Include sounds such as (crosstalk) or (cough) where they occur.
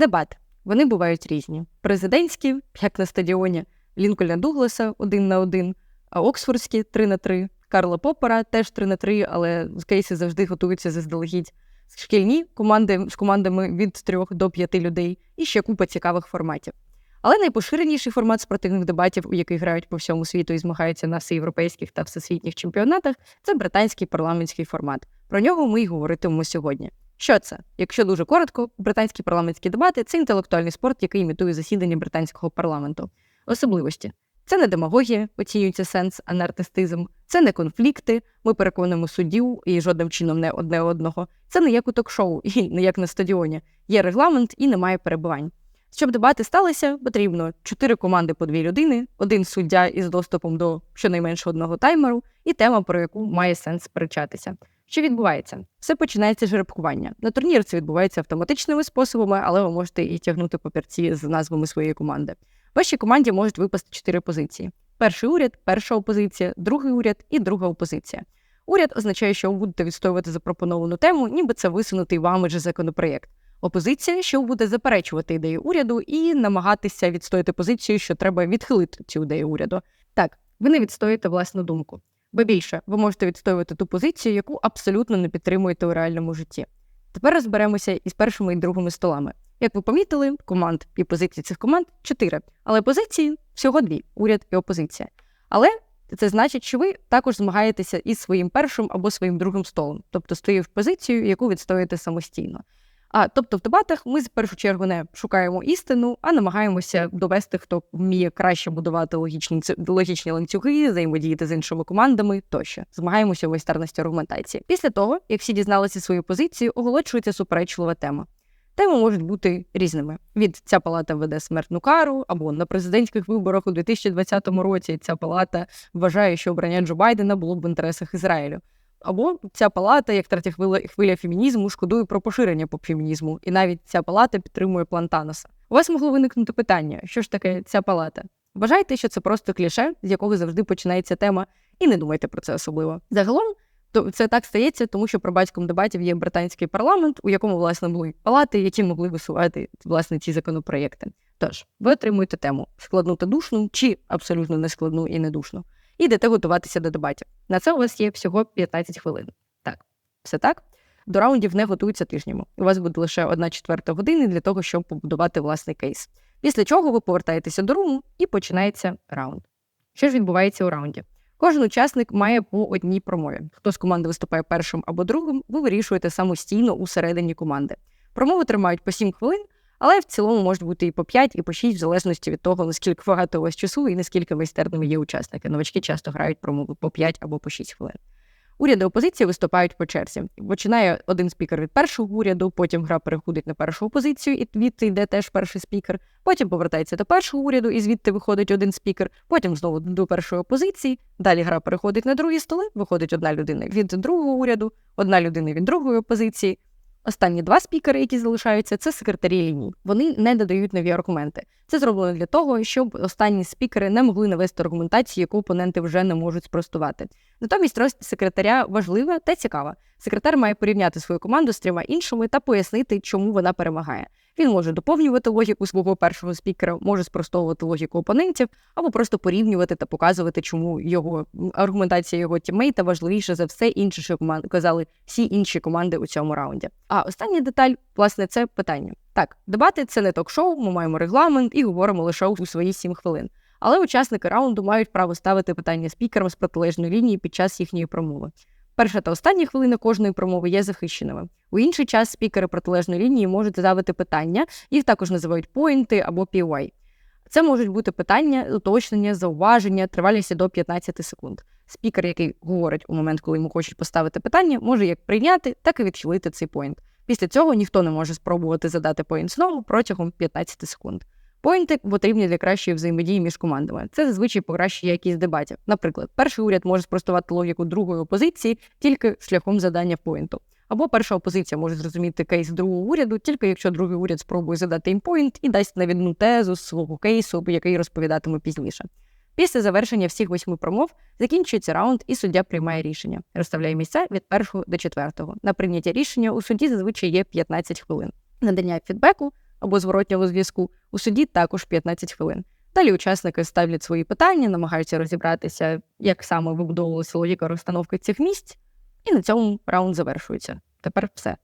Дебати. Вони бувають різні. Президентські, як на стадіоні Лінкольна Дугласа один на один, а Оксфордські три на три, Карла Поппера теж три на три, але кейси завжди готуються заздалегідь. Шкільні команди з командами від 3 до 5 людей і ще купа цікавих форматів. Але найпоширеніший формат спортивних дебатів, у яких грають по всьому світу і змагаються на всеєвропейських та всесвітніх чемпіонатах, це британський парламентський формат. Про нього ми й говоритимемо сьогодні. Що це? Якщо дуже коротко, британські парламентські дебати це інтелектуальний спорт, який імітує засідання британського парламенту. Особливості це не демагогія, оцінюється сенс, а не артистизм, це не конфлікти. Ми переконуємо суддів і жодним чином не одне одного. Це не як у ток-шоу і (laughs) не як на стадіоні. Є регламент і немає перебувань. Щоб дебати сталися, потрібно чотири команди по дві людини, один суддя із доступом до щонайменше одного таймеру, і тема, про яку має сенс сперечатися. Що відбувається? Все починається жеребкування. На турнір це відбувається автоматичними способами, але ви можете і тягнути папірці з назвами своєї команди. Вашій команді можуть випасти чотири позиції: перший уряд, перша опозиція, другий уряд і друга опозиція. Уряд означає, що ви будете відстоювати запропоновану тему, ніби це висунутий вами же законопроєкт. Опозиція, що буде заперечувати ідею уряду і намагатися відстояти позицію, що треба відхилити цю ідею уряду. Так, ви не відстоїте власну думку. Бо більше ви можете відстоювати ту позицію, яку абсолютно не підтримуєте у реальному житті. Тепер розберемося із першими і другими столами. Як ви помітили, команд і позицій цих команд чотири, але позиції всього дві уряд і опозиція. Але це значить, що ви також змагаєтеся із своїм першим або своїм другим столом, тобто стоїть в позицію, яку відстоїте самостійно. А тобто в дебатах ми в першу чергу не шукаємо істину, а намагаємося довести, хто вміє краще будувати логічні логічні ланцюги, взаємодіяти з іншими командами тощо. Змагаємося у майстерності аргументації. Після того, як всі дізналися свою позицію, оголошується суперечлива тема. Теми можуть бути різними. Від ця палата веде смертну кару, або на президентських виборах у 2020 році ця палата вважає, що обрання Джо Байдена було б в інтересах Ізраїлю. Або ця палата, як третя хвиля, хвиля фемінізму, шкодує про поширення поп-фемінізму, і навіть ця палата підтримує план Таноса. У вас могло виникнути питання, що ж таке ця палата? Вважайте, що це просто кліше, з якого завжди починається тема, і не думайте про це особливо. Загалом, то це так стається, тому що про батьком дебатів є британський парламент, у якому власне були палати, які могли висувати власне ці законопроєкти. Тож ви отримуєте тему складну та душну, чи абсолютно нескладну і недушну йдете готуватися до дебатів. На це у вас є всього 15 хвилин. Так, все так. До раундів не готуються тижнями. У вас буде лише одна четверта години для того, щоб побудувати власний кейс. Після чого ви повертаєтеся до руму і починається раунд. Що ж відбувається у раунді? Кожен учасник має по одній промові. Хто з команди виступає першим або другим, ви вирішуєте самостійно усередині команди. Промови тримають по 7 хвилин, але в цілому можуть бути і по 5, і по 6, в залежності від того, наскільки багато у вас часу і наскільки майстерними є учасники. Новачки часто грають промови по 5 або по 6 хвилин. Уряди опозиції виступають по черзі. Починає один спікер від першого уряду, потім гра переходить на першу опозицію, і звідти йде теж перший спікер. Потім повертається до першого уряду, і звідти виходить один спікер. Потім знову до першої опозиції. Далі гра переходить на другі столи. Виходить одна людина від другого уряду, одна людина від другої опозиції. Останні два спікери, які залишаються, це секретарі ліній. Вони не додають нові аргументи. Це зроблено для того, щоб останні спікери не могли навести аргументацію, яку опоненти вже не можуть спростувати. Натомість роль секретаря важлива та цікава. Секретар має порівняти свою команду з трьома іншими та пояснити, чому вона перемагає. Він може доповнювати логіку свого першого спікера, може спростовувати логіку опонентів, або просто порівнювати та показувати, чому його аргументація його тіммейта важливіша за все інше, що команд казали всі інші команди у цьому раунді. А остання деталь, власне, це питання. Так, дебати це не ток-шоу, ми маємо регламент і говоримо лише у свої сім хвилин. Але учасники раунду мають право ставити питання спікерам з протилежної лінії під час їхньої промови. Перша та остання хвилина кожної промови є захищеними. У інший час спікери протилежної лінії можуть задавати питання, їх також називають поінти або PY. Це можуть бути питання, уточнення, зауваження, тривалістю до 15 секунд. Спікер, який говорить у момент, коли йому хочуть поставити питання, може як прийняти, так і відхилити цей поінт. Після цього ніхто не може спробувати задати поінт знову протягом 15 секунд. Поінти потрібні для кращої взаємодії між командами. Це зазвичай покращує якість дебатів. Наприклад, перший уряд може спростувати логіку другої опозиції тільки шляхом задання поінту. Або перша опозиція може зрозуміти кейс другого уряду, тільки якщо другий уряд спробує задати їм поінт і дасть навідну тезу з свого кейсу, який розповідатиме пізніше. Після завершення всіх восьми промов закінчується раунд, і суддя приймає рішення, розставляє місця від першого до четвертого. На прийняття рішення у судді зазвичай є 15 хвилин. Надання фідбеку або зворотнього зв'язку. У суді також 15 хвилин. Далі учасники ставлять свої питання, намагаються розібратися, як саме вибудовувалася логіка розстановки цих місць, і на цьому раунд завершується. Тепер все.